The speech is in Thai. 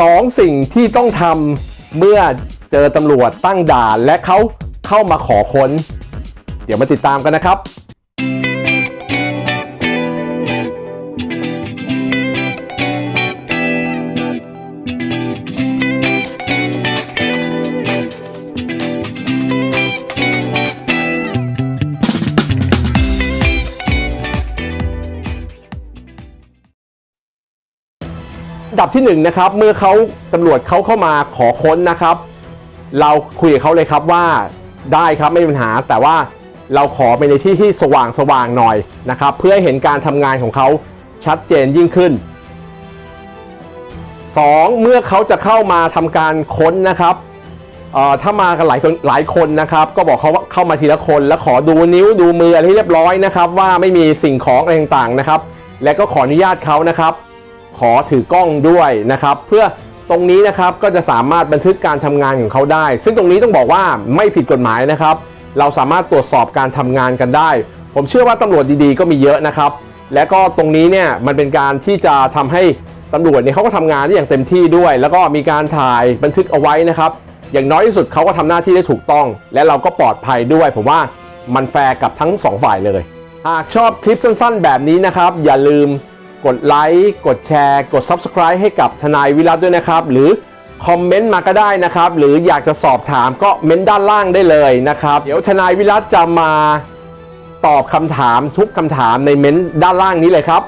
สองสิ่งที่ต้องทำเมื่อเจอตำรวจตั้งด่านและเขาเข้ามาขอค้น เดี๋ยวมาติดตามกันนะครับ ดับที่หนึ่งนะครับเมื่อเขาตำรวจเขาเข้ามาขอค้นนะครับ เราคุยกับเขาเลยครับว่าได้ครับไม่มีปัญหา แต่ว่าเราขอไปในที่ที่สว่างสว่างหน่อยนะครับ เพื่อให้เห็นการทำงานของเขาชัดเจนยิ่งขึ้น 2. เมื่อเขาจะเข้ามาทำการค้นนะครับถ้ามากันหลายคนหลายคนนะครับ ก็บอกเขาว่าเข้ามาทีละคนแล้วขอดูนิ้วดูมืออะไรให้เรียบร้อยนะครับ ว่าไม่มีสิ่งของอะไรต่างๆนะครับ และก็ขออนุญาตเขานะครับ ขอถือกล้องด้วยนะครับ เพื่อตรงนี้นะครับก็จะสามารถบันทึกการทำงานของเขาได้ ซึ่งตรงนี้ต้องบอกว่าไม่ผิดกฎหมายนะครับ เราสามารถตรวจสอบการทำงานกันได้ ผมเชื่อว่าตำรวจดีๆ ก็มีเยอะนะครับ และก็ตรงนี้เนี่ยมันเป็นการที่จะทำให้ตำรวจเนี่ยเขาก็ทำงานได้อย่างเต็มที่ด้วย แล้วก็มีการถ่ายบันทึกเอาไว้นะครับ อย่างน้อยที่สุดเขาก็ทำหน้าที่ได้ถูกต้อง และเราก็ปลอดภัยด้วย ผมว่ามันแฟร์กับทั้งสองฝ่ายเลย หากชอบคลิปสั้นๆ แบบนี้นะครับ อย่าลืม กดไลค์กดแชร์ กด Subscribe ให้กับทนายวิรัตด้วยนะครับ หรือคอมเมนต์มาก็ได้นะครับ หรืออยากจะสอบถามก็เม้นด้านล่างได้เลยนะครับ เดี๋ยวทนายวิรัตจะมาตอบคำถามทุกคำถามในเม้นด้านล่างนี้เลยครับ